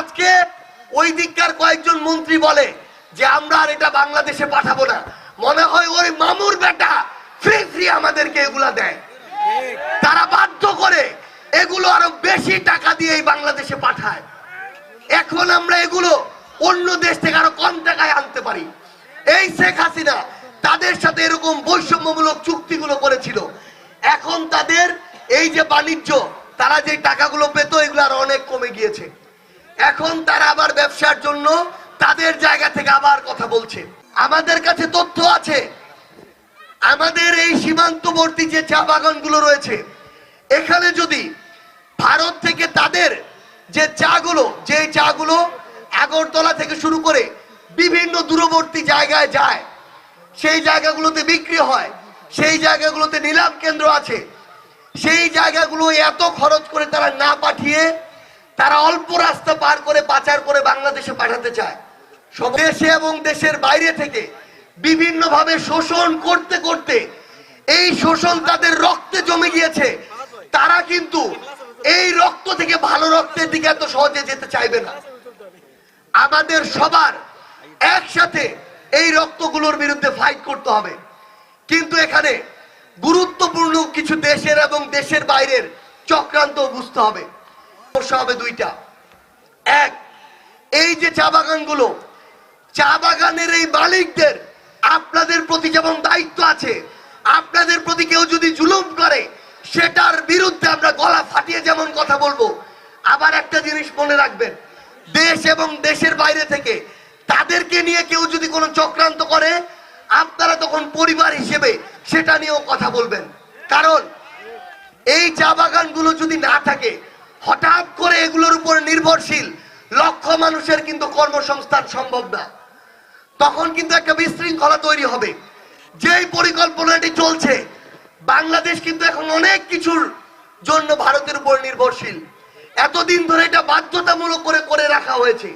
আজকে ওই দিককার কয়েকজন মন্ত্রী বলে যে আমরা আর এটা বাংলাদেশে পাঠাবো না। মনে হয় ওই মামুর বেটা ফ্রি ফ্রি আমাদেরকে এগুলা দেয়। তারা বাধ্য করে এগুলো আরও বেশি টাকা দিয়ে এই বাংলাদেশে পাঠায়। এখন আমরা এগুলো অন্য দেশ থেকে আরও কম টাকায় আনতে পারি। এই শেখ হাসিনা তাদের সাথে এরকম বৈষম্যমূলক চুক্তিগুলো করেছিল। এখন তাদের এই যে বাণিজ্য, তারা যে টাকাগুলো পেত, এগুলো আরও অনেক কমে গিয়েছে। এখন তারা আবার ব্যবসার জন্য তাদের জায়গা থেকে আবার কথা বলছে। আমাদের কাছে তথ্য আছে। আমাদের এই সীমান্তবর্তী যে চা বাগানগুলো রয়েছে, এখানে যদি ভারত থেকে তাদের যে চাগুলো যে চাগুলো আগরতলা থেকে শুরু করে বিভিন্ন দূরবর্তী জায়গায় যায়, সেই জায়গাগুলোতে বিক্রি হয়, সেই জায়গাগুলোতে নিলাম কেন্দ্র আছে, সেই জায়গাগুলো এত খরচ করে তারা না পাঠিয়ে তারা অল্প রাস্তা পার করে পাচার করে বাংলাদেশে পাঠাতে চায়। সব দেশে এবং দেশের বাইরে থেকে বিভিন্ন ভাবে শোষণ করতে করতে এই শোষণ তাদের রক্তে জমে গিয়েছে। তারা কিন্তু এই রক্ত থেকে ভালো রক্তের দিকে এত সহজে যেতে চাইবে না। আমাদের সবার একসাথে এই রক্তগুলোর বিরুদ্ধে ফাইট করতে হবে। কিন্তু এখানে গুরুত্বপূর্ণ কিছু দেশের এবং দেশের বাইরের চক্রান্ত বুঝতে হবে। সমস্যা হবে দুইটা। এক, এই যে চা বাগানগুলো, চা বাগানের এই মালিকদের আপনাদের প্রতি যেমন দায়িত্ব আছে, আপনাদের প্রতি কেউ যদি জুলুম করে, সেটার বিরুদ্ধে আমরা গলা ফাটিয়ে যেমন কথা বলব, আবার একটা জিনিস মনে রাখবেন, দেশ এবং দেশের বাইরে থেকে তাদেরকে নিয়ে কেউ যদি কোনো চক্রান্ত করে, আপনারা তখন পরিবার হিসেবে সেটা নিয়েও কথা বলবেন। কারণ এই চা বাগানগুলো যদি না থাকে হঠাৎ করে এগুলোর উপর নির্ভরশীল লক্ষ মানুষের কিন্তু কর্মসংস্থান সম্ভব না। তখন কিন্তু একটা বিশৃঙ্খলা তৈরি হবে। যেই পরিকল্পনাটি চলছে, বাংলাদেশ কিন্তু এখন অনেক কিছুর জন্য ভারতের উপর নির্ভরশীল। এতদিন ধরে এটা বাধ্যতামূলক করে করে রাখা হয়েছে।